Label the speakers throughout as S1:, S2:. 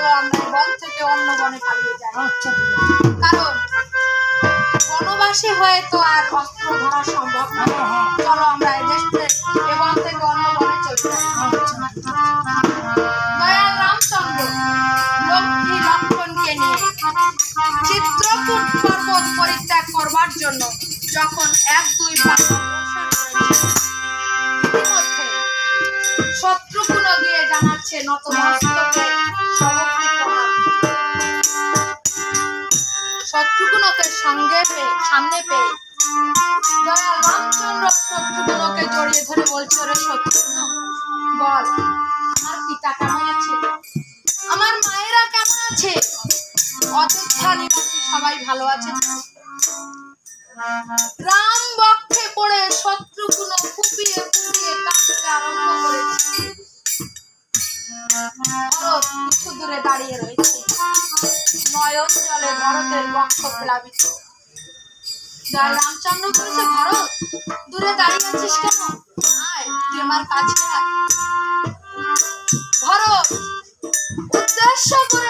S1: চলো আমরা বন থেকে অন্য বনে পালিয়ে যাই।
S2: আচ্ছা
S1: কারণ বনবাসী হয়ে তো আর অস্ত্র ধরা সম্ভব না। চলো আমরা এই থেকে বন থেকে অন্য বনে চলে দয়াল রামচন্দ্র লক্ষ্মী পরিত্যাগ করবার জন্য যখন এক দুই পা অগ্রসর হয়েছে, গিয়ে জানাচ্ছে নতমস্তকে। সমগ্রী শত্রুঘ্নকে সঙ্গে পেয়ে সামনে পেয়ে দয়াল রামচন্দ্র শত্রুঘ্নকে জড়িয়ে ধরে বলছে, ওরে শত্রুঘ্ন বল, আমার পিতা কেমন আছে? আমার মায়েরা কেমন আছে? অযোধ্যা নিবাসী সবাই ভালো আছে রাম বক্ষে পড়ে শত্রুঘ্ন ফুপিয়ে ফুপিয়ে কাঁদতে আরম্ভ করেছে। দূরে দাঁড়িয়ে রয়েছে। নয়ন জলে ভারতের বক্ষ প্লাবিত জয় রামচন্দ্র বলেছে ভারত, দূরে দাঁড়িয়ে আছিস কেন? আয়, তুই আমার কাছে ভরত, উদ্দেশ্য করে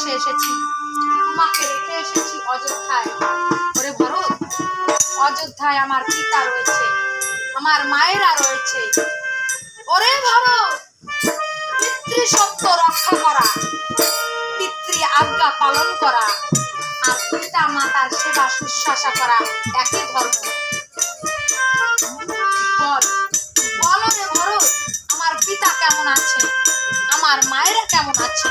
S1: জন্য এসেছি। তোমাকে রেখে এসেছি অযোধ্যায়। ওরে ভরত অযোধ্যায় আমার পিতা রয়েছে, আমার মায়েরা রয়েছে। ওরে ভরত পিতৃসত্য রক্ষা করা, পিতৃ আজ্ঞা পালন করা, আর পিতা মাতার সেবা শুশ্রূষা করা একই ধর্ম। বল, বলো রে ভরত আমার পিতা কেমন আছে? আমার মায়েরা কেমন আছে?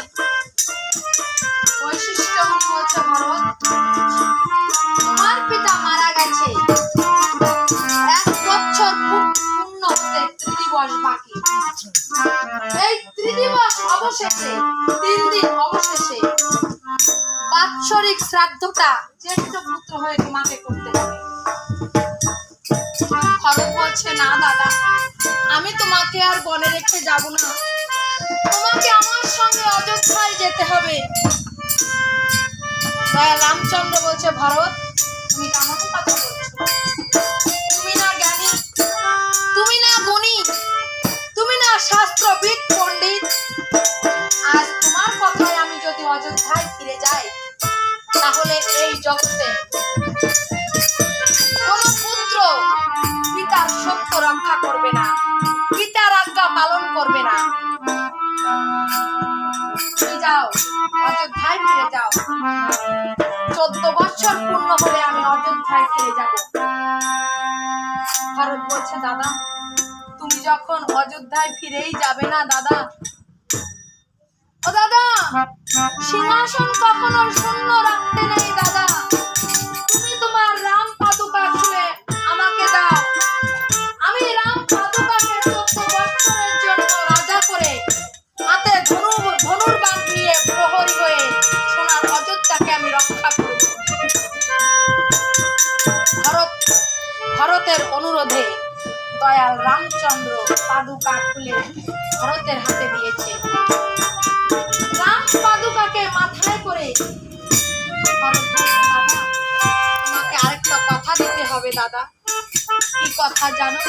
S1: বাৎসরিক শ্রাদ্ধটা জ্যেষ্ঠ পুত্র হয়ে তোমাকে করতে হবে। ভরত বলছে, না, দাদা, আমি তোমাকে আর বনে রেখে যাব না। তোমাকে আমার সঙ্গে অযোধ্যায় যেতে হবে। রামচন্দ্র বলছে ভারত। তুমি কেমন কথা তুমি না জ্ঞানী, তুমি না গুণী, তুমি না শাস্ত্রবিদ, পণ্ডিত। আজ তোমার কথায় আমি যদি অযোধ্যায় ফিরে যাই, তাহলে এই জগতে অযোধ্যায় ফিরে যাও। চোদ্দ বছর পূর্ণ হলে আমি অযোধ্যায় ফিরে যাব। ভারত বলছে, দাদা, তুমি যখন অযোধ্যায় ফিরেই যাবে না, দাদা? ও দাদা, সিংহাসন কখনো শূন্য রাখতে নেই, দাদা। দয়াল রামচন্দ্র পাদুকা খুলে ভারতের হাতে দিয়েছে। রাম পাদুকাকে মাথায় করে তোমাকে আরেকটা কথা দিতে হবে দাদা। কি কথা জানো?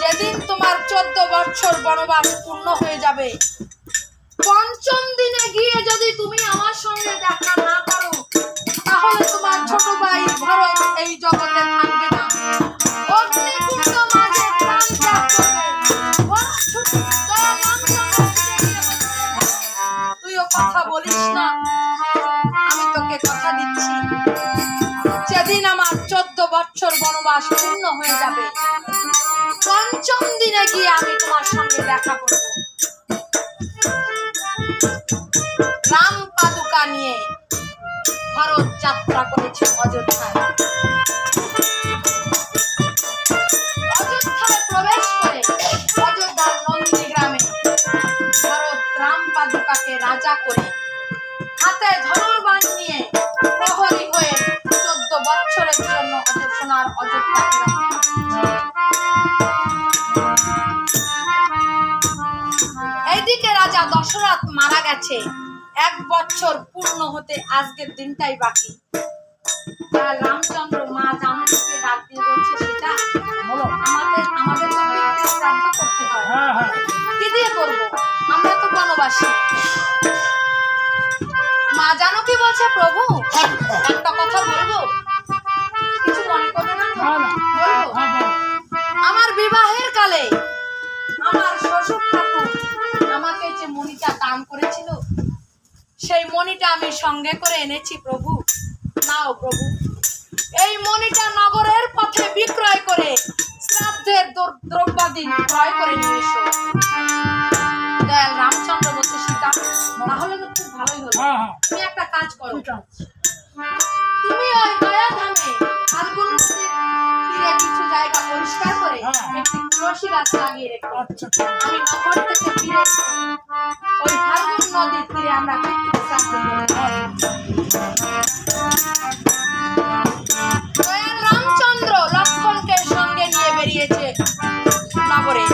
S1: যেদিন তোমার চোদ্দ বছর বনবাস পূর্ণ হয়ে যাবে, পঞ্চম দিনে গিয়ে যদি তুমি আমার সঙ্গে দেখা না করো, তাহলে তোমার ছোট ভাই ভরত এই জগতে থাকবে না। কথা বলিস না। আমি তোকে কথা দিচ্ছি। যেদিন আমার চোদ্দ বছর বনবাস পূর্ণ হয়ে যাবে, পঞ্চম দিনে গিয়ে আমি তোমার সঙ্গে দেখা করব। রাম পাদুকা নিয়ে ভারত যাত্রা করেছে অযোধ্যায়। এইদিকে রাজা দশরথ মারা গেছে। এক বছর পূর্ণ হতে আজকের দিনটাই বাকি। আর রামচন্দ্র মা জানকীকে ডাক দিয়ে বলছে সেটা আমাদের আমাদের শ্রাদ্ধ করতে হয়।
S2: হ্যাঁ হ্যাঁ।
S1: কি দিয়ে করব? আমরা তো বনবাসী। মা জানো কি বলছে প্রভু? একটা কথা বলব? কিছু মনে না। আমার বিবাহের কালে আমার শ্বশুর ঠাকুর আমাকে যে মণিটা দান করেছিল সেই মণিটা আমি সঙ্গে করে এনেছি প্রভু। নাও প্রভু। এই মণিটা নগরের পথে বিক্রয় করে শ্রাদ্ধের দ্রব্যাদি ক্রয় করে নিয়ে এসো। দয়াল রামচন্দ্র বলতে সীতা তাহলে তো খুব ভালোই হলো।
S2: হ্যাঁ হ্যাঁ।
S1: তুমি একটা কাজ করো। তুমি রামচন্দ্র লক্ষণকে সঙ্গে নিয়ে বেরিয়েছে নগরে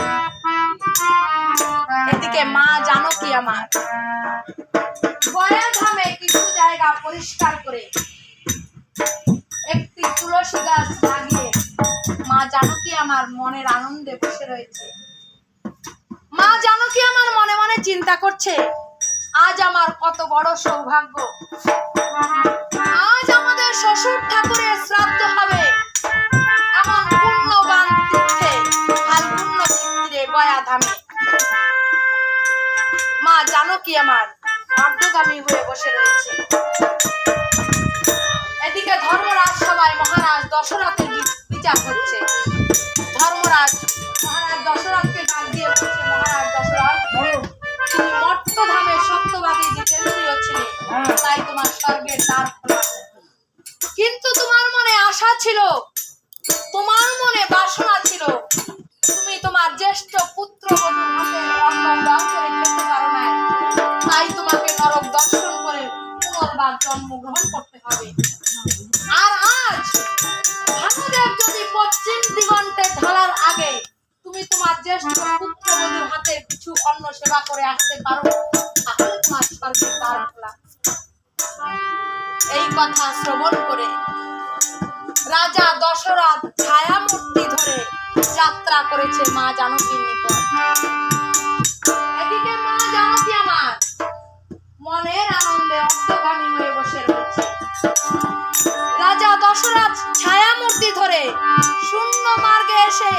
S1: এদিকে মা জানকী আমার। গয়াধামে কিছু জায়গা পরিষ্কার করে, একটি তুলসী গাছ লাগিয়ে মা জানকী আমার মনের আনন্দে বসে রয়েছে? মা জানকী আমার মনে মনে চিন্তা করছে? আজ আমার কত বড় সৌভাগ্য। আজ আমাদের শ্বশুর ঠাকুরের শ্রাদ্ধ হবে। মা জানকী আমার অর্ধগামী হয়ে বসে রয়েছে? এদিকে ধর্মরাজ সবাই মহারাজ দশরথের বিচার হচ্ছে। ধর্মরাজ মহারাজ দশরথকে ডাক দিয়ে বলছে মহারাজ দশরথ তুমি মর্তধামে সত্যবাদী জিতেন্দ্রীয় ছিলে।
S2: হ্যাঁ।
S1: তাই তোমার স্বর্গের দ্বার কিন্তু তোমার মনে আশা ছিল তোমার মনে বাসনা ছিল। তুমি তোমার জ্যেষ্ঠ পুত্র তাই তোমাকে নরক দর্শন করে পুনর্বার জন্মগ্রহণ করতে হবে। আর আজ যদি পশ্চিম দিগন্তে আগে তুমি তোমার জ্যেষ্ঠ পুত্র হাতে কিছু অন্ন সেবা করে আসতে পারো, তাহলে তোমার খোলা। এই কথা শ্রবণ করে রাজা দশরথ ছায়া মূর্তি ধরে যাত্রা করেছে মা জানকীর নিকট। এদিকে মা জানকী আমার মনের আনন্দে অর্ধগামী হয়ে বসে শূন্য মার্গে এসে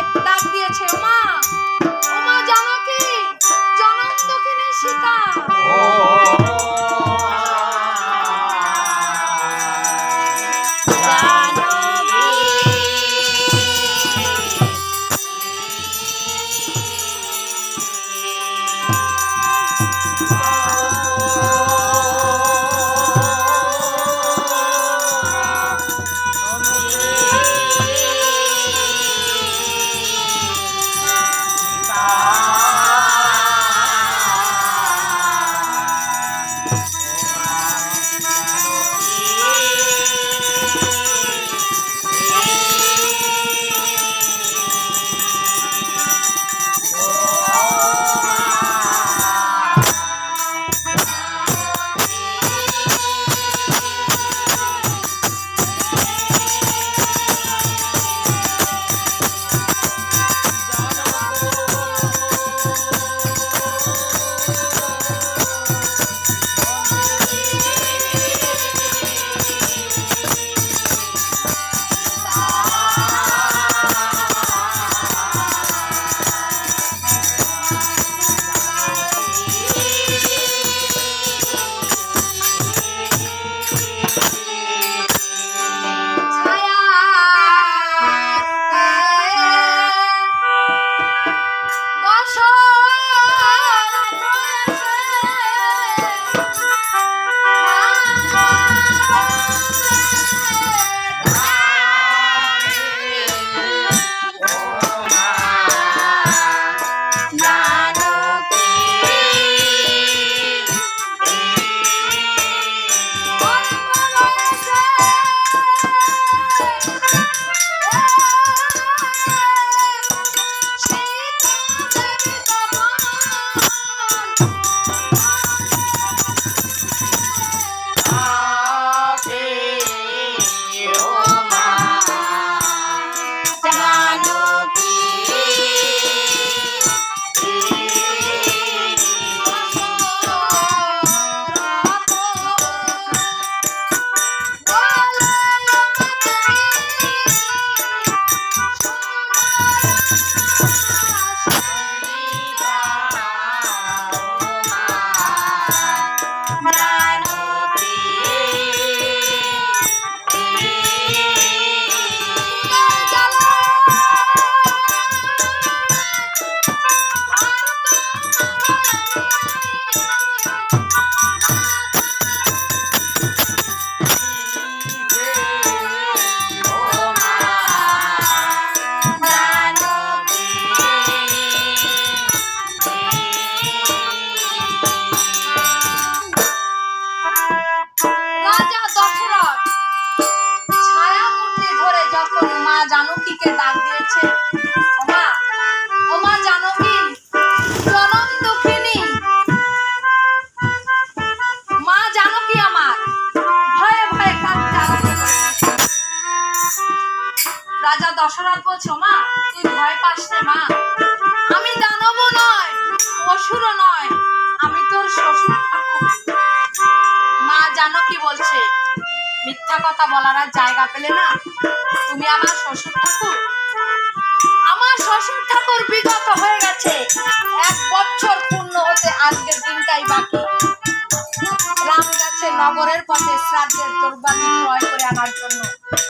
S1: রাজা দশরথ। ছায়া মূর্তি ধরে যখন মা জানকীকে ডাক দিয়েছে জানকী আমার, ভয়ে ভয়ে রাজা দশরথ বলছো মা তুই ভয় পাস না মা। আমি দানব নয় অসুর নয়। কথা বলার আর জায়গা পেলে না তুমি আমার শ্বশুর ঠাকুর। আমার শ্বশুর ঠাকুর বিগত হয়ে গেছে। এক বছর পূর্ণ হতে আজকের দিনটাই বাকি। রাম গাছে নগরের পথে শ্রাদ্ধের দ্রব্যাদি ক্রয় করে আনার জন্য।